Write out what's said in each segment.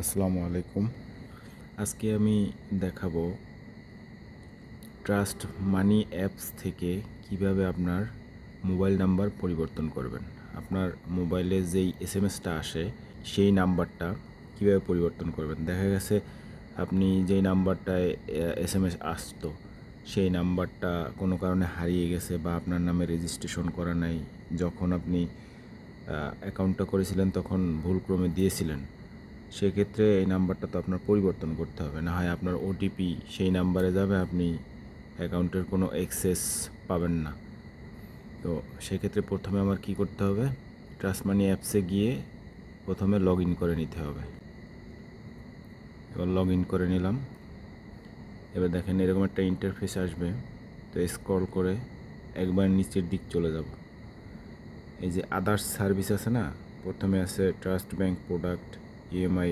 আসসালামু আলাইকুম। আজকে আমি দেখাবো ট্রাস্ট মানি অ্যাপস থেকে কীভাবে আপনার মোবাইল নাম্বার পরিবর্তন করবেন। আপনার মোবাইলে যেই এস এম এসটা আসে, সেই নাম্বারটা কীভাবে পরিবর্তন করবেন? দেখা গেছে আপনি যেই নাম্বারটায় এস এম এস আসতো, সেই নাম্বারটা কোনো কারণে হারিয়ে গেছে বা আপনার নামে রেজিস্ট্রেশন করা নাই, যখন আপনি অ্যাকাউন্টটা করেছিলেন, তখন ভুলক্রমে দিয়েছিলেন। সেক্ষেত্রে এই নাম্বারটা তো আপনার পরিবর্তন করতে হবে। না হয় আপনার ওটিপি সেই নাম্বারে যাবে, আপনি অ্যাকাউন্টের কোনো অ্যাক্সেস পাবেন না। তো সেক্ষেত্রে প্রথমে আমার কি করতে হবে? ট্রাস্ট মানি অ্যাপসে গিয়ে প্রথমে লগ ইন করে নিতে হবে। এবার লগ ইন করে নিলাম। এবার দেখেন এরকম একটা ইন্টারফেস আসবে। তো স্ক্রল করে একবার নিচের দিক চলে যাব। এই যে আদার্স সার্ভিস আছে না? প্রথমে আছে Trust Bank product EMI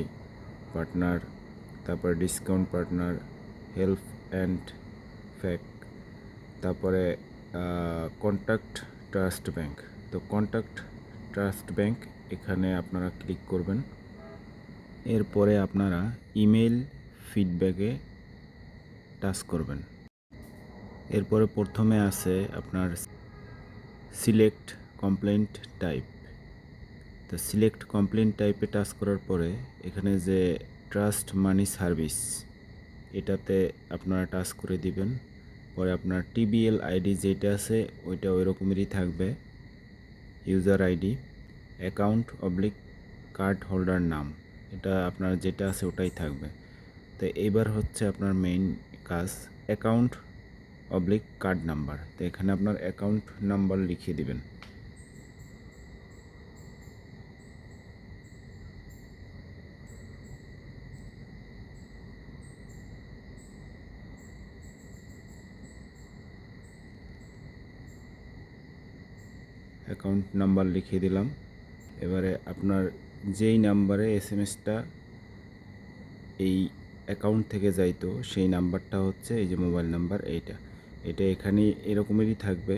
partner তারপরে ডিসকাউন্ট পার্টনার হেল্প অ্যান্ড ফ্যাক তারপরে কন্ট্যাক্ট ট্রাস্ট ব্যাংক তো কন্ট্যাক্ট ট্রাস্ট ব্যাংক এখানে আপনারা ক্লিক করবেন। এরপরে আপনারা ইমেল ফিডব্যাকে টাচ করবেন। এরপরে প্রথমে আছে আপনার সিলেক্ট কমপ্লেন্ট টাইপ তো সিলেক্ট কমপ্লেন টাইপে টাচ করার পরে, এখানে যে ট্রাস্ট মানি সার্ভিস এটাতে আপনারা টাচ করে দিবেন। পরে আপনার টিবিএল আইডি যেটা আছে, ওইটা ওই রকমেরই থাকবে। ইউজার আইডি অ্যাকাউন্ট অবলিক কার্ড হোল্ডার নাম, এটা আপনার যেটা আছে ওটাই থাকবে। তো এইবার হচ্ছে আপনার মেইন কাজ অ্যাকাউন্ট অবলিক কার্ড নাম্বার তো এখানে আপনার অ্যাকাউন্ট নাম্বার লিখিয়ে দিবেন। অ্যাকাউন্ট নাম্বার লিখিয়ে দিলাম। এবারে আপনার যেই নাম্বারে এস এম এসটা এই অ্যাকাউন্ট থেকে যাইতো, সেই নাম্বারটা হচ্ছে এই যে মোবাইল নাম্বার এইটা। এটা এখানে এরকমেরই থাকবে।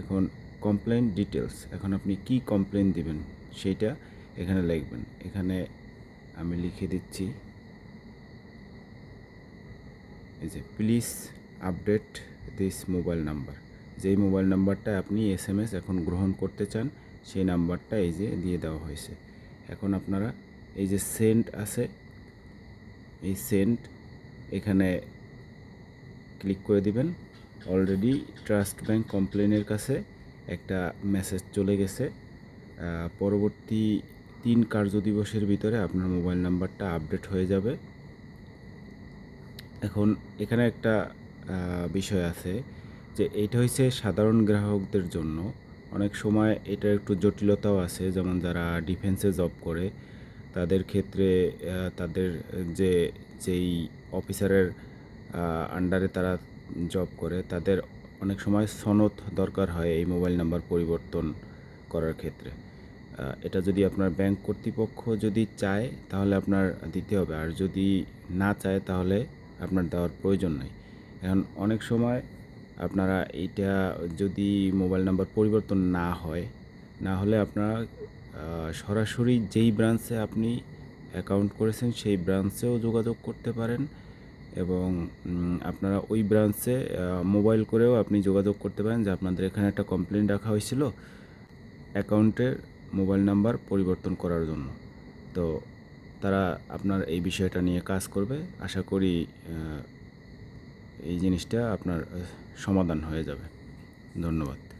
এখন কমপ্লেন ডিটেলস এখন আপনি কি কমপ্লেন দিবেন সেইটা এখানে লিখবেন। এখানে আমি লিখে দিচ্ছি, এই যে please update this mobile number যেই মোবাইল নাম্বারটা আপনি এস এম এস এখন গ্রহণ করতে চান, সেই নাম্বারটা এই যে দিয়ে দেওয়া হয়েছে। এখন আপনারা এই যে সেন্ট আছে, এই সেন্ট এখানে ক্লিক করে দিবেন। অলরেডি ট্রাস্ট ব্যাংক কমপ্লেনের কাছে একটা মেসেজ চলে গেছে। পরবর্তী তিন কার্য দিবসের ভিতরে আপনার মোবাইল নাম্বারটা আপডেট হয়ে যাবে। এখন এখানে একটা বিষয় আছে। যে এইটা হচ্ছে সাধারণ গ্রাহকদের জন্য। অনেক সময় এটার একটু জটিলতাও আছে, যেমন যারা ডিফেন্সে জব করে, তাদের ক্ষেত্রে তাদের যে, যেই অফিসারের আন্ডারে তারা জব করে, তাদের অনেক সময় সনদ দরকার হয় এই মোবাইল নাম্বার পরিবর্তন করার ক্ষেত্রে। এটা যদি আপনার ব্যাংক কর্তৃপক্ষ যদি চায়, তাহলে আপনার দিতে হবে। আর যদি না চায়, তাহলে আপনার দেওয়ার প্রয়োজন নেই। এখন অনেক সময় আপনারা এইটা যদি মোবাইল নাম্বার পরিবর্তন না হয়, না হলে আপনারা সরাসরি যেই ব্রাঞ্চে আপনি অ্যাকাউন্ট করেছেন সেই ব্রাঞ্চেও যোগাযোগ করতে পারেন এবং আপনারা ওই ব্রাঞ্চে মোবাইল করেও আপনি যোগাযোগ করতে পারেন যে আপনাদের এখানে একটা কমপ্লেন রাখা হয়েছিল অ্যাকাউন্টের মোবাইল নাম্বার পরিবর্তন করার জন্য। তো তারা আপনার এই বিষয়টা নিয়ে কাজ করবে। আশা করি এই জিনিসটা আপনার সমাধান হয়ে যাবে। ধন্যবাদ।